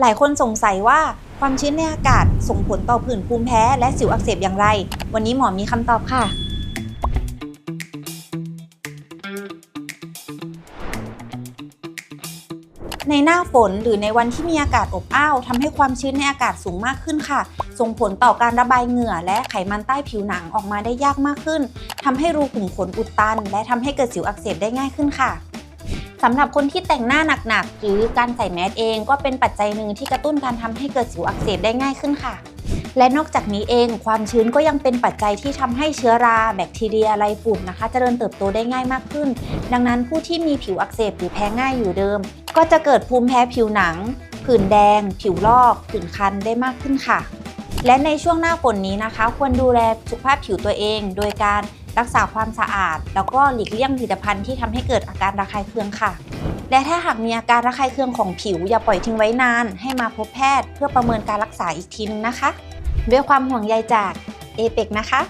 หลายคนสงสัยว่าความชื้นในอากาศส่งผลต่อผื่นภูมิแพ้และสิวอักเสบอย่างไร วันนี้หมอมีคำตอบค่ะ ในหน้าฝนหรือในวันที่มีอากาศอบอ้าวทำให้ความชื้นในอากาศสูงมากขึ้นค่ะ ส่งผลต่อการระบายเหงื่อและไขมันใต้ผิวหนังออกมาได้ยากมากขึ้นทำให้รูขุมขนอุดตัน และทำให้เกิดสิวอักเสบได้ง่ายขึ้นค่ะ สำหรับคนที่แต่งหน้าหนักๆ หรือการใส่แมสเองก็เป็นปัจจัยหนึ่งที่กระตุ้นการทำให้เกิดสิวอักเสบได้ง่ายขึ้นค่ะ และนอกจากนี้เองความชื้นก็ยังเป็นปัจจัยที่ทำให้เชื้อรา แบคทีเรียไรฝุ่นนะคะเจริญเติบโตได้ง่ายมากขึ้น ดังนั้นผู้ที่มีผิวอักเสบหรือแพ้ง่ายอยู่เดิม ก็จะเกิดภูมิแพ้ผิวหนัง ผื่นแดง ผิวลอกผื่นคันได้มากขึ้นค่ะ และในช่วงหน้าฝนนี้นะคะ ควรดูแลสุขภาพผิวตัวเอง โดยการ รักษาความสะอาด แล้วก็หลีกเลี่ยงผลิตภัณฑ์ที่ทำให้เกิดอาการระคายเคืองค่ะ และถ้าหากมีอาการระคายเคืองของผิว อย่าปล่อยทิ้งไว้นาน ให้มาพบแพทย์ เพื่อประเมินการรักษาอีกทีนึงนะคะ ด้วยความห่วงใยจากเอเปกนะคะ